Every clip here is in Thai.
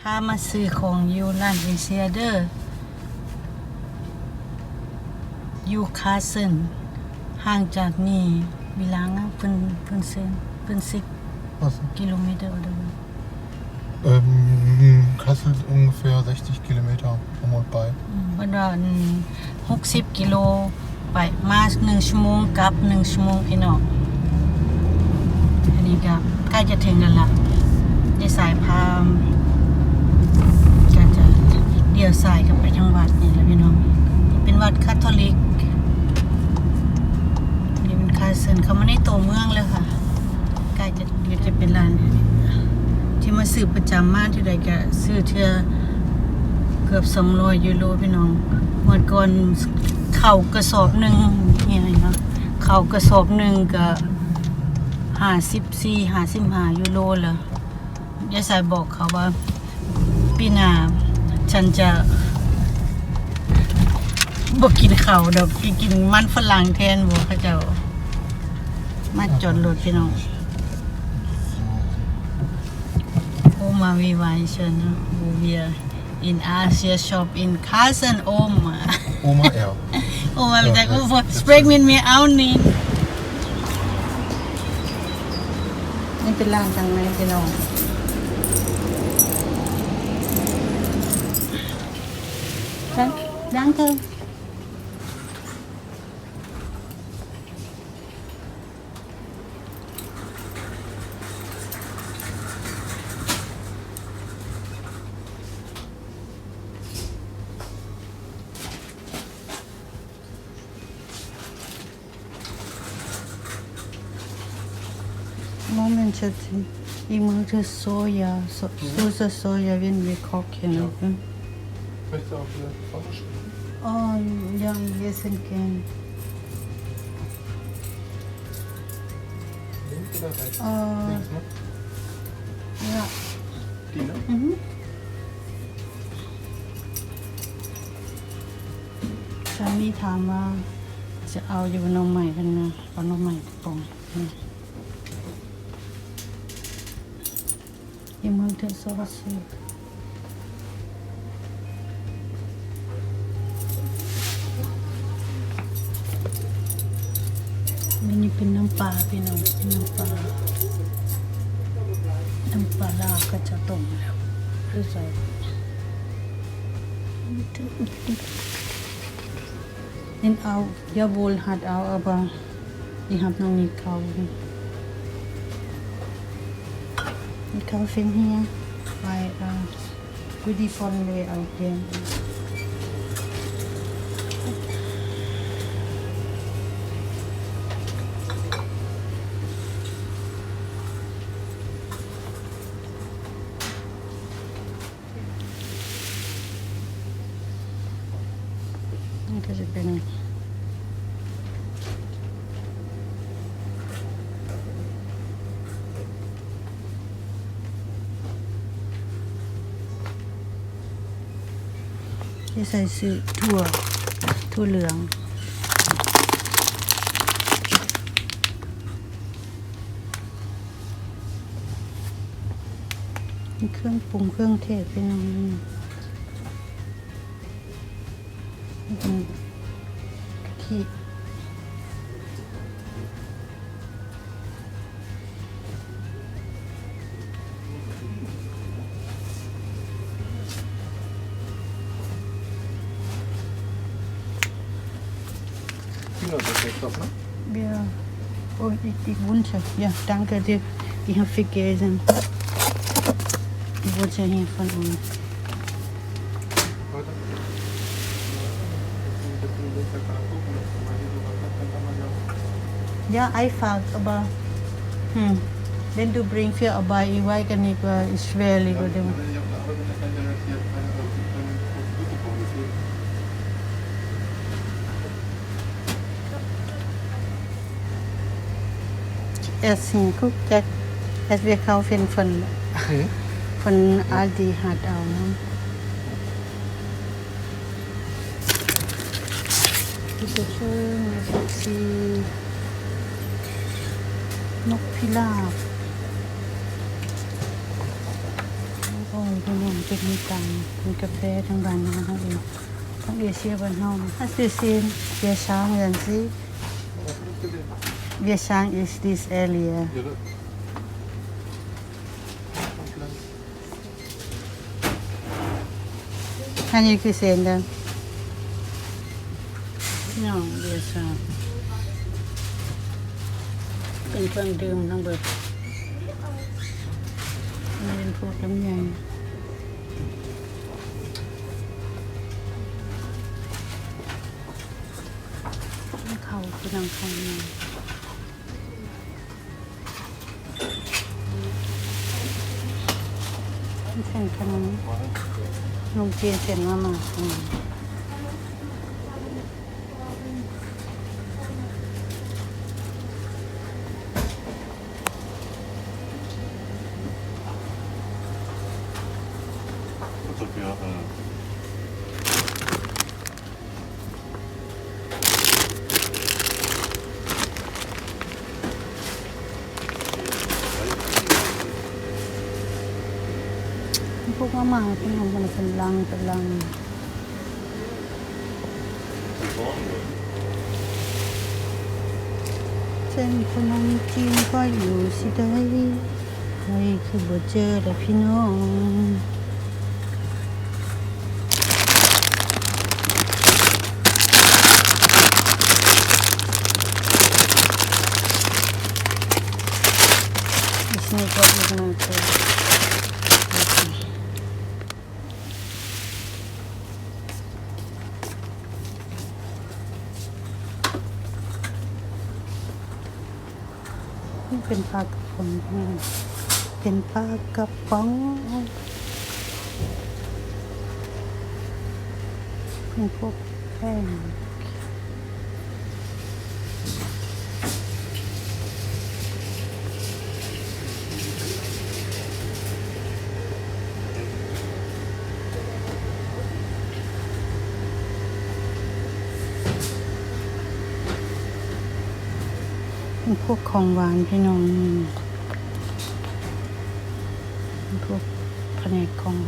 พามาซื้อของอยู่ร้านเอเชียเดอร์อยู่คาเซนห่างจากนี่วิลางเพิ่นเพิ่นเซนเพิ่นสิบ Was? กิโลเมตร oder so. Ähm, Kassel ist ungefähr 60 Kilometer um und bei. อืมเพิ่นว่าหกสิบกิโลไปมาหนึ่งชั่วโมงกลับหนึ่งชั่วโมงพี่น้องอันนี้ก็ใกล้จะถึงกันละยายสายพามก็จะ เดี่ยวสายกันไปทางวัดนี่แหละพี่น้องนี่เป็นวัดคาทอลิกนี่เป็นคาเซนเขามาในตัวเมืองเลยค่ะใกล้จะเดี๋ยวจะเป็นร้านที่มาซื้อประจำมากที่ใดก็ซื้อเทื่อเกือบ200ยูโรพี่น้องเมื่อก่อนเข่ากระสอบหนึ่งเนี่ยเนาะเข่ากระสอบหนึ่งก็ห้าสิบสี่ห้าสิบห้ายูโรเละยายสายบอกเขาว่าปีหน้า ฉันจะบอกกินข้าวดอกไปกินมันฝรั่งแทนบอกเขาเจ้า มาจอดรถพี่น้องโอมาวีไวเชนนะบูเวีย in Asia shop in Kasen Oma Oma R. Oma Ja, sagt, das- oh, das- sprek mit mir auch nicht นี่เป็นร้านจังไหนพี่น้อง ดังดังเธอ Moment, Schatzi. Ich möchte Soja, so, Soße Soja, wenn wir kochen. Ja. Okay? Möchtest du auch wieder Wasser schmecken? Oh, ja, wir sind gern. Links oder rechts? Oh, Links, ne? ja. Die, ne? Mhm. สามีถามว่าจะเอาอยู่บนนมใหม่กันนะเอานมใหม่กล่องนี่ยังมึงเธอซอสสิมันนี่เป็นน้ำปลาพี่น้องเป็นน้ำปลา น้ำปลาร้าก็จะต้มแล้วหรือใส่เน้นเอาอย่าโบลหัดเอาเอาบาง ich hab noch nie kaufen ich kaufe ihn hier bei äh, Goodie von Lee auch จะเป็นที่ใส่ซื้อถั่วถั่วเหลืองมีเครื่องปรุงเครื่องเทศเป็นน้องนี่นี่เป็นกะ ทิ Genau, das ist doch, ne? Ja. Oh, ich, ich wünsche. Ja, danke dir. Ich habe vergessen. Ich wünsche hier von uns. Warte. Das ist ein bisschen gucken, dass man hier so was hat, dann kann man ja. Ja, einfach, aber hm, wenn du bringst für aber ich weiß gar nicht, was ist schwerlich oder Wenn ich auf der Arbeit bin, dann kann ich hier eine auf die Foto bauen, deswegen. erst hinguckt, dass, dass wir kaufen von, Mhm. von Aldi hat auch. Ne? Diese schöne, sexy Nokpilab. โอ้ยพี่น้องเป็นมีตังมีกาแฟทั้งบ้านนะคะเองทั้งเอเชียบ้านเฮาถ้าซื้อซีนเบียช้างอย่างสิเบียช้าง is this area Yürü. Komple. อันนี้คือเซนเด้อน้องเบียช้าง เป็นเครื่องดื่มทั้งเบิดอันเป็นพวกลำไยเขาคือนังเขาเนีเส้นขนมนมจีนเส้นมามาอืม Otur bir ya. Ha. พวกมามาเป็นของมันเป็นลังเป็นลัง เส้นขนมจีนก็อยู่สิได้ใครคือบ่เจอแต่พี่น้องอีกนิดก็อีกหน่ อยก็นี่เป็นปลากระป๋องแห้งเป็นปลากระป๋องเป็นพวกแป้ง พวกของหวานพี่น้องพวกแผนกของห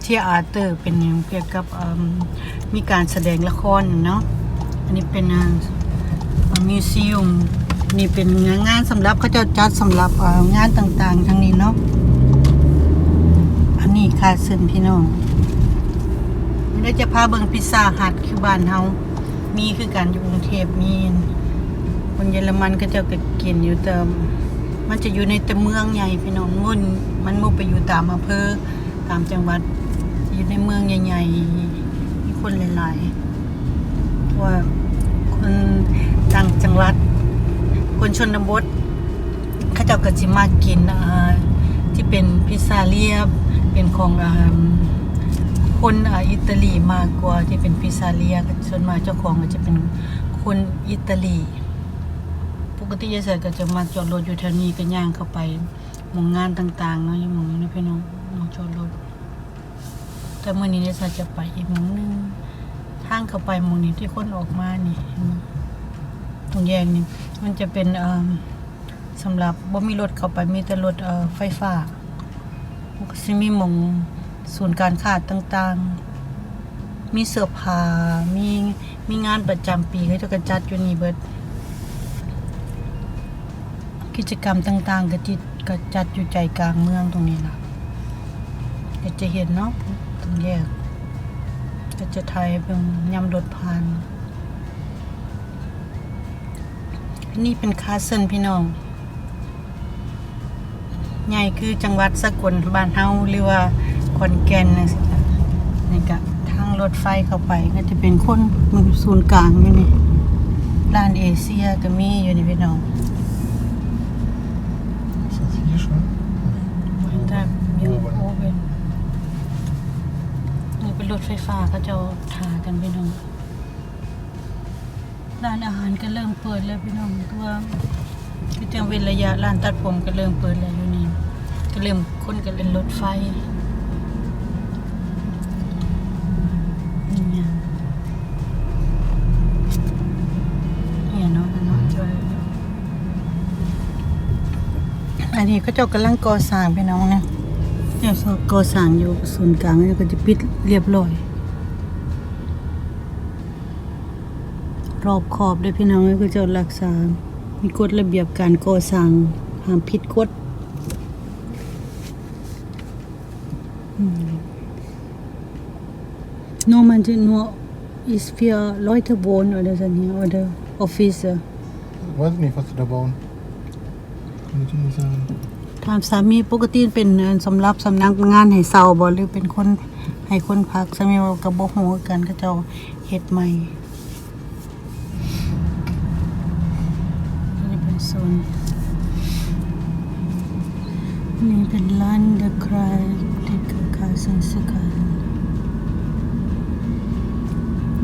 เทียอาร์เตอร์เป็นเกี่ยวกับมีการแสดงละครเนาะอันนี้เป็นมิวเซียมนี่เป็นงานสำหรับเขาจะจัดสำหรับงานต่างๆ ทั้งนี้เนาะอันนี้คาเซนพี่น้องเดี๋ยวจะพาเบิงพิซซ่าฮัทคือบ้านเฮามีคือกันอยู่กรุงเทพมีคนเยอรมันก็จะก,กินอยู่แต่มันจะอยู่ในแต่เมืองใหญ่พี่น้องมุ่นมันมุ่ไปอยู่ตามอำเภอ ตามจังหวัดอยู่ในเมืองใหญ่ๆมีคนหลายๆว่าคนต่างจังหวัด คนชนบทเขาเจ้าก็สิมากินที่เป็นพิซซ่าเรียบเป็นของอคนอิตาลีมากกว่าที่เป็นพิซซาเรียส่วนมากเจ้าของก็จะเป็นคนอิตาลีปกติยายใส่ก็จะมาจอดรถอยู่แถวนี้ก็ย่างเข้าไปมองงานต่างๆเนาะยังมองนี้นะพี่น้อง มองจอดรถแต่เมื่อนี้ยายใส่จะไปอีกมองหนึงทางเข้าไปมองนี้ที่คนออกมานี่ตรงแยกนี่มันจะเป็นสำหรับบ่มีรถเข้าไปมีแต่รถเอไฟฟ้ามีมองศูนย์การค้าต่างๆ มีเสื้อผ้ามีมีงานประจำปีเขาจะกระจัดอยู่นี่เบิดกิจกรรมต่างๆก็จิตก็จัดอยู่ใจกลางเมืองตรงนี้ล่ะ ก็จะเห็นเนาะตรงแยก ก็จะไทยเป็นยำรถผ่านอันนี้เป็นคาสเซิลพี่น้อง ใหญ่คือจังหวัดสกลบ้านเฮาหรือว่าขอนแก่นนะสินี่ก็ทางรถไฟเข้าไปก็จะเป็นคนศูนย์กลางอยู่นี่ร้านเอเชียก็มีอยู่นี่พี่น้อง Ist das hier schon? แต่มีโอ Oben. เว่นนี่เป็น รถไฟฟ้าเขาจะทากันพี่น้องร้านอาหารก็เริ่มเปิดแล้วพี่น้องก็ว่าคือจังเว้นระยะร้านตัดผมก็เริ่มเปิดแล้วอยู่นี่ก็เริ่มคนก็เล่นรถไฟนี่ไงเนี่ยเนาะเนาะจอยอันนี้เขาเจ้ากำลังก่อสร้างพี่น้องนะ เนี่ยก่อสร้างอยู่ศูนย์กลางนี่ก็จะปิดเรียบร้อย รอบขอบได้พี่น้องก็จะรักษา มีกฎระเบียบการก่อสร้างห้ามผิดกฎโนมันจะนัวอิส für Leute wohnen oder so hier oder Office. Ich weiß nicht, was sie da bauen. Kann ich nicht sagen. ถามสามีปกติเป็นเอ่อสำรับสำนักงานให้เซาบ่หรือเป็นคนให้คนพักสามีก็บ่ฮู้กันก็เจ้าเฮ็ดใหม่นี่เป็นโซนนี่เป็นร้านเดอะครายเด็กคาสันสกา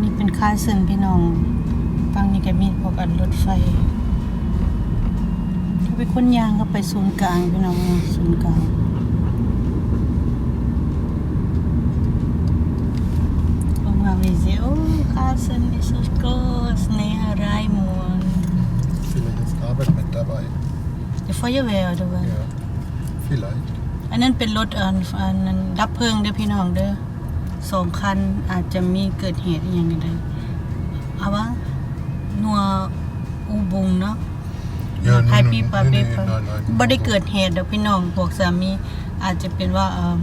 นี่เป็นคาสันพี่น้องฟังนี่ก็มีพวกอันรถไฟ ไปคนยางก็ไปศูนย์กลางพี่น้องศูนย์กลางออกมาวิเซโอ้คาสันอิสโกสเนฮารายมวน Vielleicht ist Arbeit mit dabei. เดี๋ยวฟอยเวลด้วย Ja. Vielleicht. อันนั้นเป็นรถอันอันนั้นดับเพลิงเด้อพี่น้องเด้อสองคันอาจจะมีเกิดเหตุอหย่างใดเอาวะนัวอูบุงเนาะ Ja, ไทย nein, ปี nein, ปา nein, เบ nein, พ nein, nein. บ่ได้เกิดเหตุดอกพี่น้องพวกสามีอาจจะเป็นว่าเอ่อ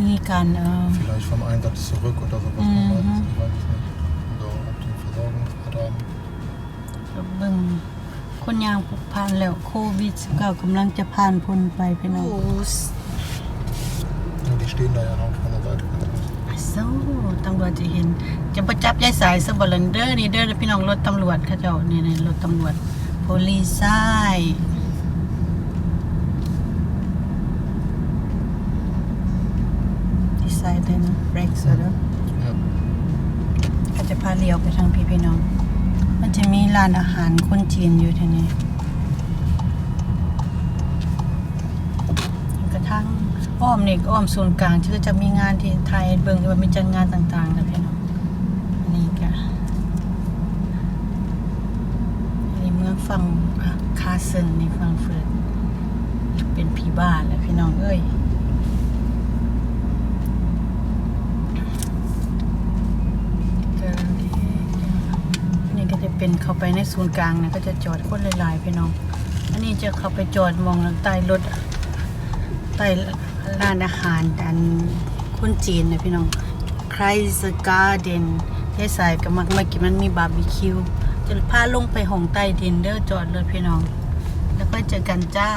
มีการเอ่อ Vielleicht vom Einsatz zurück oder sowas. Mhm. Man weiß es, ich weiß es nicht. Oder ob die Versorgungsgrad haben. เบิ่งคนยางผ่านแล้วโควิด19กำลังจะผ่านพ้นไปพี่น้อง Ja, die stehen da ja noch von der Seite. โซ่ตำรวจจะเห็น จะประจับยายสายซะบ่ลันเด้อนี่เด้อพี่น้องรถตำรวจเขาเจ้านี่ในรถตำรวจ police ที่ใส่ได้นะเบรกซะเด้อ Ja. ก็จะพาเลี้ยวไปทางพี่พี่น้อง มันจะมีร้านอาหารคนจีนอยู่ที่นี่กระทั่งอ้อมนี่ก็อ้อมศูนย์กลางที่จะมีงานที่ไทยเบิ่งที่ว่ามีจัดงานต่างๆนะพี่น้องอันนี้ก็อันนี้เมือง ฟังคาเซนในฟังเฟิร์ตเป็นผีบ้านแหละพี่น้องเอ้ยนี่ก็จะเป็นเข้าไปในศูนย์กลางนะก็จะจอดคนหลายๆพี่น้อง อันนี้จะเข้าไปจอดมองใต้รถใต้ร้านอาหารดันคนจีนนะพี่น้องใครสการ์เดนยายสายก็มักมากินมันมีบาร์บีคิว จะพาลงไปห้องใต้ดินเด้อจอดเลยพี่น้อง แล้วก็เจอกันจ้า